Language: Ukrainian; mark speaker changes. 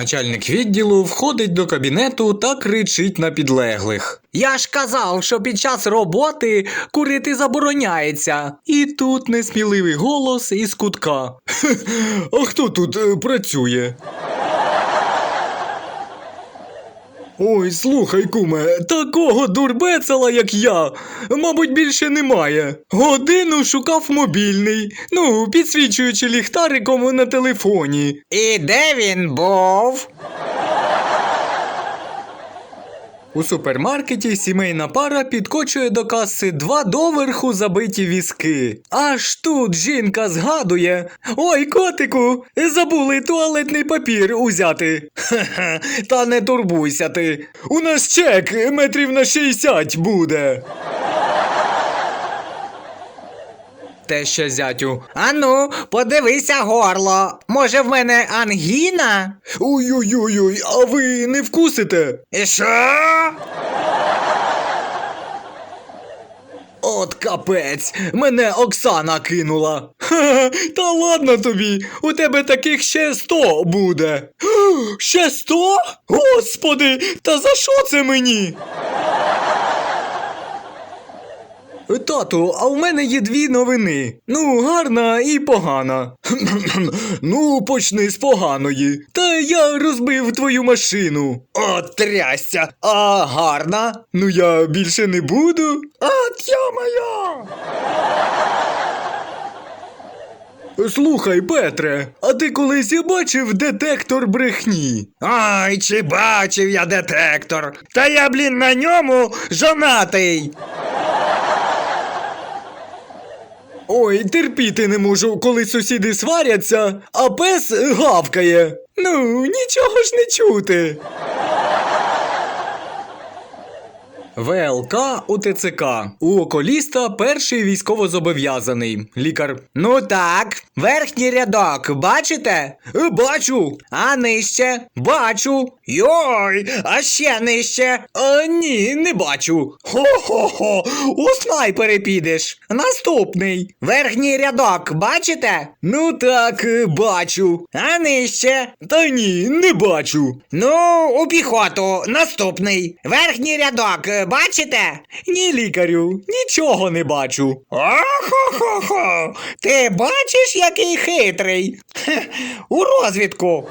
Speaker 1: Начальник відділу входить до кабінету та кричить на підлеглих. Я ж казав, що під час роботи курити забороняється. І тут несміливий голос із кутка. А хто тут е, працює? Ой, слухай, куме, такого дурбецела, як я, мабуть, більше немає. Годину шукав мобільний, ну, підсвічуючи ліхтариком на телефоні.
Speaker 2: І де він був?
Speaker 1: У супермаркеті сімейна пара підкочує до каси два доверху забиті візки. Аж тут жінка згадує: Ой, котику, забули туалетний папір узяти. Хе-хе, та не турбуйся ти. У нас чек метрів на 60 буде. Те ще зятю.
Speaker 2: Ану, подивися горло. Може, в мене ангіна?
Speaker 1: Ой-ой-ой, а ви не вкусите?
Speaker 2: І що?
Speaker 1: От капець, мене Оксана кинула. Ха, та ладно тобі, у тебе таких ще сто буде. Ще сто? Господи, та за що це мені? Тату, а у мене є дві новини. Ну, гарна і погана. ну, почни з поганої. Та я розбив твою машину. От трясся. А гарна? Ну я більше не буду. От я моя. Слухай, Петре, а ти колись бачив детектор брехні?
Speaker 2: Ой, чи бачив я детектор? Та я, блін, на ньому жонатий.
Speaker 1: Ой, терпіти не можу, коли сусіди сваряться, а пес гавкає. Ну, нічого ж не чути. ВЛК у ТЦК. У околіста перший військовозобов'язаний. Лікар.
Speaker 2: Ну так, верхній рядок, бачите?
Speaker 1: «Е, Бачу.
Speaker 2: А нижче? Бачу. Йой, а ще нижче.
Speaker 1: А ні, не бачу.
Speaker 2: Хо-хо-хо, у снайпери підеш. Наступний. Верхній рядок, бачите?
Speaker 1: Ну так, е, бачу.
Speaker 2: А нижче.
Speaker 1: Та ні, не бачу.
Speaker 2: Ну, у піхоту, наступний. Верхній рядок, е, бачите?
Speaker 1: Ні, лікарю, нічого не бачу.
Speaker 2: Ахо-хо-хо! Ти бачиш, який хитрий? Хе, у розвідку.